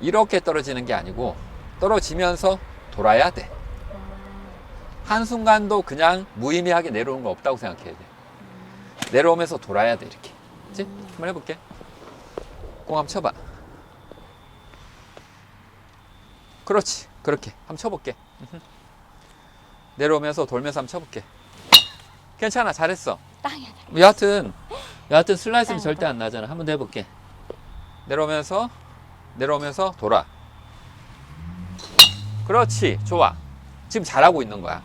이렇게 떨어지는 게 아니고 떨어지면서 돌아야 돼. 한순간도 그냥 무의미하게 내려오는 거 없다고 생각해야 돼. 내려오면서 돌아야 돼, 이렇게. 그치? 한번 해볼게. 공 한번 쳐봐. 그렇지. 그렇게. 한번 쳐볼게. 내려오면서 돌면서 한번 쳐볼게. 괜찮아. 잘했어. 땅이 뭐 여하튼, 여하튼 슬라이스는 땅 절대 안 나잖아. 한번 더 해볼게. 내려오면서, 내려오면서 돌아. 그렇지. 좋아. 지금 잘하고 있는 거야.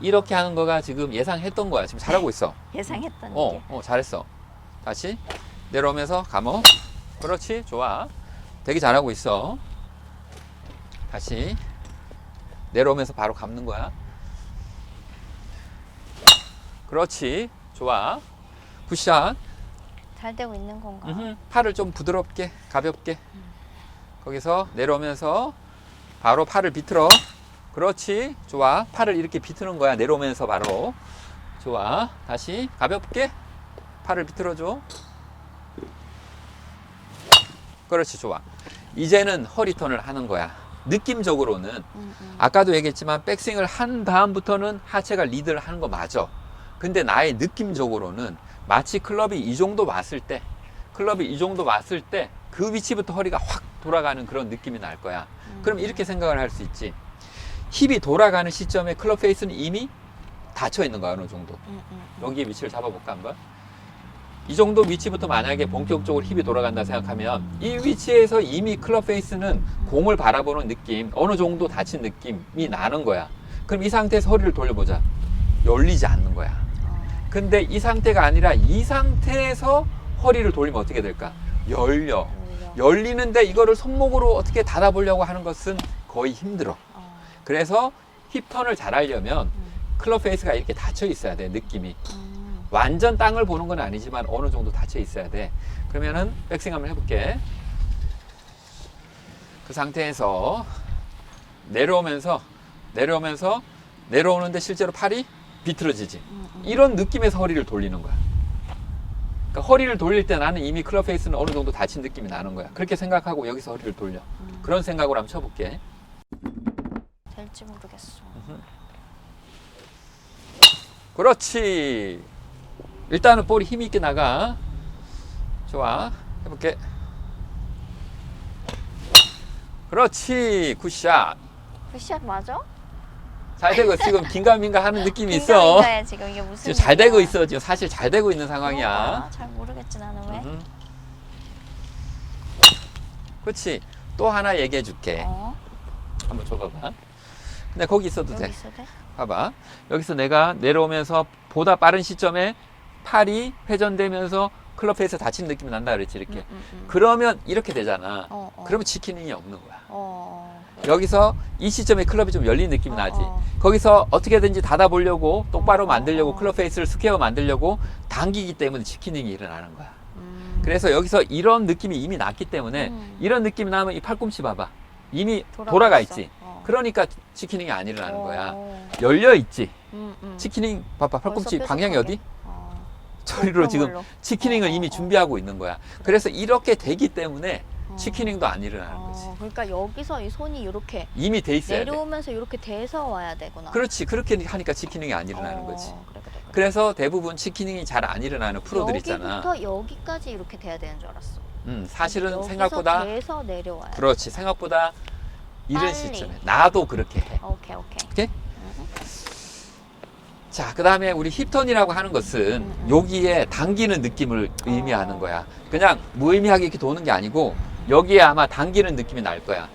이렇게 하는 거가 지금 예상했던 거야. 지금 잘하고 있어. 예상했던 어, 게. 어, 잘했어. 다시 내려오면서 감어. 그렇지, 좋아. 되게 잘하고 있어. 다시 내려오면서 바로 감는 거야. 그렇지, 좋아. 굿샷. 잘 되고 있는 건가? 음흠. 팔을 좀 부드럽게, 가볍게. 거기서 내려오면서 바로 팔을 비틀어. 그렇지, 좋아. 팔을 이렇게 비트는 거야. 내려오면서 바로. 좋아. 다시 가볍게 팔을 비틀어줘. 그렇지, 좋아. 이제는 허리 턴을 하는 거야. 느낌적으로는 음, 음. 아까도 얘기했지만 백스윙을 한 다음부터는 하체가 리드를 하는 거 맞아. 근데 나의 느낌적으로는 마치 클럽이 이 정도 왔을 때, 클럽이 이 정도 왔을 때 그 위치부터 허리가 확 돌아가는 그런 느낌이 날 거야. 그럼 이렇게 생각을 할 수 있지. 힙이 돌아가는 시점에 클럽 페이스는 이미 닫혀 있는 거야, 어느 정도. 음, 음, 음. 여기에 위치를 잡아볼까 한번? 이 정도 위치부터 만약에 본격적으로 힙이 돌아간다 생각하면 이 위치에서 이미 클럽 페이스는 공을 바라보는 느낌 어느 정도 닫힌 느낌이 나는 거야 그럼 이 상태에서 허리를 돌려보자 열리지 않는 거야 어. 근데 이 상태가 아니라 이 상태에서 허리를 돌리면 어떻게 될까 열려. 열리는데 이거를 손목으로 어떻게 닫아보려고 하는 것은 거의 힘들어 어. 그래서 힙턴을 잘 하려면 음. 클럽 페이스가 이렇게 닫혀 있어야 돼 느낌이 음. 완전 땅을 보는 건 아니지만 어느 정도 닫혀 있어야 돼. 그러면은 백스윙 한번 해볼게. 그 상태에서 내려오면서 내려오면서 내려오는데 실제로 팔이 비틀어지지. 음, 음. 이런 느낌에서 허리를 돌리는 거야. 그러니까 허리를 돌릴 때 나는 이미 클럽 페이스는 어느 정도 닫힌 느낌이 나는 거야. 그렇게 생각하고 여기서 허리를 돌려. 음. 그런 생각으로 한번 쳐볼게. 될지 모르겠어. 그렇지. 일단은 볼이 힘 있게 나가. 좋아. 해볼게. 그렇지. 굿샷. 굿샷 맞아? 잘 되고. 지금 긴가민가 하는 느낌이 있어. 긴가민가야, 지금 이게 무슨 지금 잘 되고 일이야? 있어. 지금 사실 잘 되고 있는 상황이야. 그런가? 잘 모르겠지 나는 왜? 음. 그렇지. 또 하나 얘기해 줄게. 어? 한번 줘봐봐. 근데 거기 있어도 여기 돼. 있어도 돼? 봐봐. 여기서 내가 내려오면서 보다 빠른 시점에 팔이 회전되면서 클럽 페이스 다친 느낌이 난다 그랬지 이렇게. 음, 음, 음. 그러면 이렇게 되잖아. 어, 어. 그러면 지키는이 없는 거야. 어. 여기서 이 시점에 클럽이 좀 열린 느낌이 어, 나지. 어. 거기서 어떻게든지 닫아보려고 똑바로 어, 만들려고 어. 클럽 페이스를 스퀘어 만들려고 당기기 때문에 지키는이 일어나는 거야. 음. 그래서 여기서 이런 느낌이 이미 났기 때문에 음. 이런 느낌이 나면 이 팔꿈치 봐봐. 이미 돌아가 있어. 있지. 어. 그러니까 치키닝이 안 일어나는 거야. 어. 열려 있지. 음, 음. 치키닝 봐봐. 팔꿈치 방향이. 어디? 어. 저리로 지금. 치키닝을 어, 어, 이미 어. 준비하고 있는 거야. 그래서 이렇게 되기 때문에 어. 치키닝도 안 일어나는 거지. 어, 그러니까 여기서 이 손이 이렇게 이미 돼 있어야 돼. 내려오면서 이렇게 돼서 와야 되구나. 그렇지. 그렇게 하니까 치키닝이 안 일어나는 어, 거지. 그래, 그래, 그래. 그래서 대부분 치키닝이 잘 안 일어나는 프로들 있잖아. 여기부터 여기까지 이렇게 돼야 되는 줄 알았어. 음, 사실은 여기서 생각보다 돼서 내려와야 돼. 그렇지. 생각보다 이른 빨리. 시점에 나도 그렇게 해. 오케이 오케이. 오케이? 음. 자, 그 다음에 우리 힙턴이라고 하는 것은 음, 음. 여기에 당기는 느낌을 의미하는 어. 거야. 그냥 무의미하게 이렇게 도는 게 아니고 여기에 아마 당기는 느낌이 날 거야.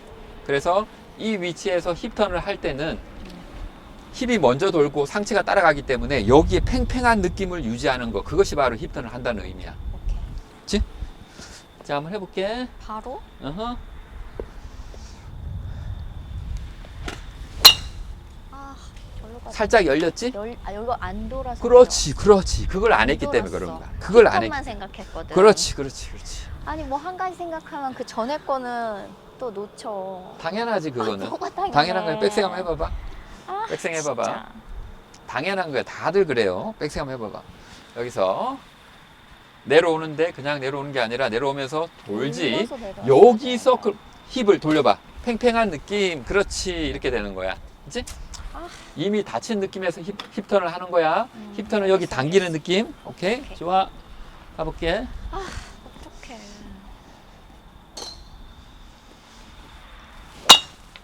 그래서 이 위치에서 힙턴을 할 때는 힙이 먼저 돌고 상체가 따라가기 때문에 여기에 팽팽한 느낌을 유지하는 거 그것이 바로 힙턴을 한다는 의미야. 오케이. 자, 한번 해볼게. 바로 어허. 아 절로 가. 살짝 열렸지? 열, 아 여기 안 돌아서. 그렇지, 그렇지. 그걸 안 했기 때문에. 그런 거야. 그걸 안 했기 만 생각했거든. 그렇지, 그렇지, 그렇지. 아니 뭐 한 가지 생각하면 그 전에 거는 또 놓쳐. 당연하지 그거는. 뭐가 당연해. 당연한 거야. 백생 한번 해봐봐. 아, 백생 해봐봐. 진짜. 당연한 거야. 다들 그래요. 백생 한번 해봐봐. 여기서 내려오는데 그냥 내려오는 게 아니라 내려오면서 돌지. 여기서 돼. 그 힙을 돌려봐. 팽팽한 느낌. 그렇지. 이렇게 되는 거야. 그치? 아. 이미 다친 느낌에서 힙, 힙턴을 하는 거야. 음, 힙턴은 여기 당기는. 느낌. 오케이. 오케이. 좋아. 가볼게. 어떡해.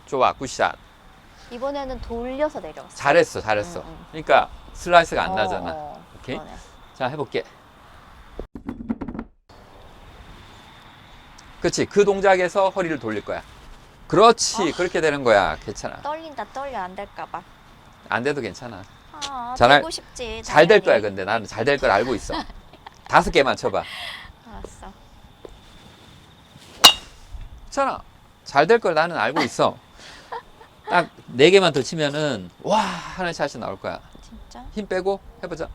좋아. 굿샷. 이번에는 돌려서 내려갔어. 잘했어. 잘했어. 음, 음. 그러니까 슬라이스가 안 어, 나잖아. 어, 오케이. 그러네. 자, 해볼게. 그렇지. 그 동작에서 허리를 돌릴 거야. 그렇지. 아. 그렇게 되는 거야. 괜찮아. 떨린다 떨려 안 될까봐. 안 돼도 괜찮아. 아, 잘 되고 싶지. 잘될 당연히. 거야. 근데 나는 잘 될 걸 알고 있어. 다섯 개만 쳐봐. 알았어. 괜찮아. 잘 될 걸 나는 알고 있어. 딱 네 개만 더 치면은 와 하는 샷이 나올 거야. 진짜? 힘 빼고 해보자. 안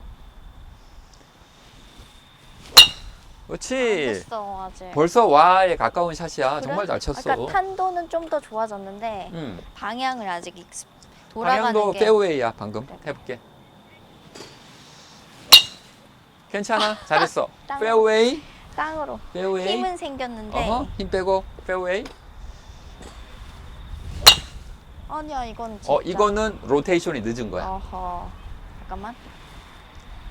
그렇지. 됐어 아직. 벌써 와에 가까운 샷이야. 그래? 정말 잘 쳤어. 그러니까 탄도는 좀 더 좋아졌는데 음. 방향을 아직 익스, 돌아가는 방향도 게 페어웨이야 방금 그래. 해볼게 괜찮아 잘했어 땅. 페어웨이 땅으로 페어웨이 힘은 생겼는데 어허, 힘 빼고 페어웨이 아니야 이건 진짜 어 이거는 로테이션이 늦은 거야 어허 잠깐만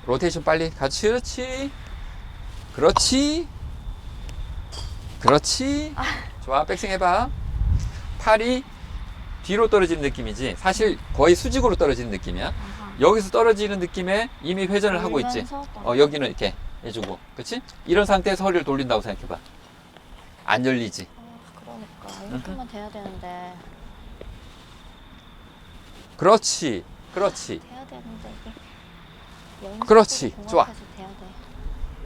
로테이션 빨리 같이 그렇지 그렇지 그렇지 아. 좋아 백스윙 해봐 팔이 뒤로 떨어지는 느낌이지 사실 거의 수직으로 떨어지는 느낌이야. 여기서 떨어지는 느낌에 이미 회전을 하고 있지 어, 여기는 이렇게 해주고, 그치? 이런 상태에서 허리를 돌린다고 생각해봐. 안 열리지. 아, 그러니까 이렇게만 돼야 되는데 그렇지, 그렇지. 돼야 되는데 이게 연습이 그렇지. 좋아. 돼야 돼.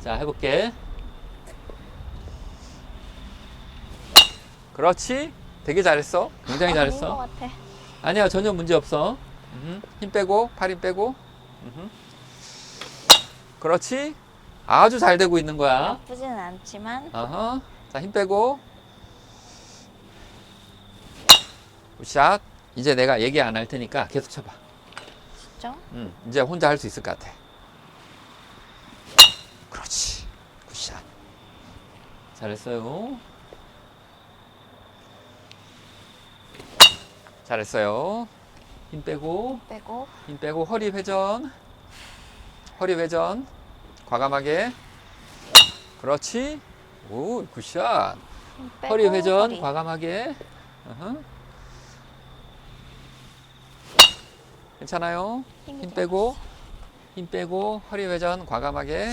자, 해볼게. 그렇지. 되게 잘했어. 굉장히 아닌 것 잘했어. 같아. 아니야, 전혀 문제 없어. 힘 빼고, 팔 힘 빼고. 그렇지. 아주 잘 되고 있는 거야. 나쁘지는 않지만 어허. 자, 힘 빼고. 굿샷. 이제 내가 얘기 안 할 테니까 계속 쳐봐. 진짜 음, 이제 혼자 할 수 있을 것 같아. 그렇지. 굿샷. 잘했어요. 잘했어요. 힘 빼고, 빼고 힘 빼고, 허리 회전. 허리 회전. 과감하게. 그렇지. 오, 굿샷. 힘 빼고 허리 회전 허리. 과감하게. 어허. 괜찮아요. 힘이 힘 들어갔어. 빼고 힘 빼고 허리 회전 과감하게.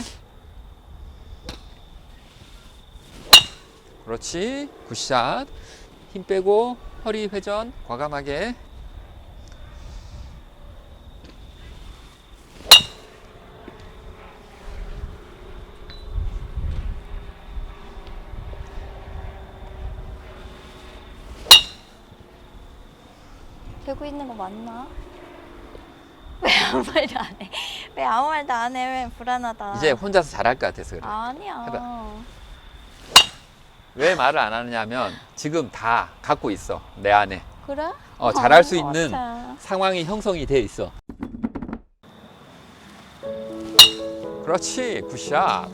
그렇지. 굿샷. 힘 빼고 허리 회전 과감하게. 되고 있는 거 맞나? 왜 아무 말도 안 해? 왜 아무 말도 안 해? 왜 불안하다. 이제 혼자서 잘할 것 같아서 그래. 아니야. 해봐. 왜 말을 안 하느냐면 지금 다 갖고 있어 내 안에 그래? 어, 잘할 수것 있는 같아. 상황이 형성이 돼 있어. 그렇지 굿샷.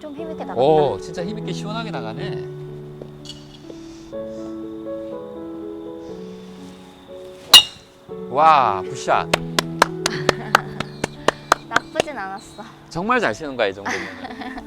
좀 힘있게 나간다. 오 진짜 힘있게 시원하게 나가네. 와 굿샷. 나쁘진 않았어. 정말 잘 치는 거야 이 정도면.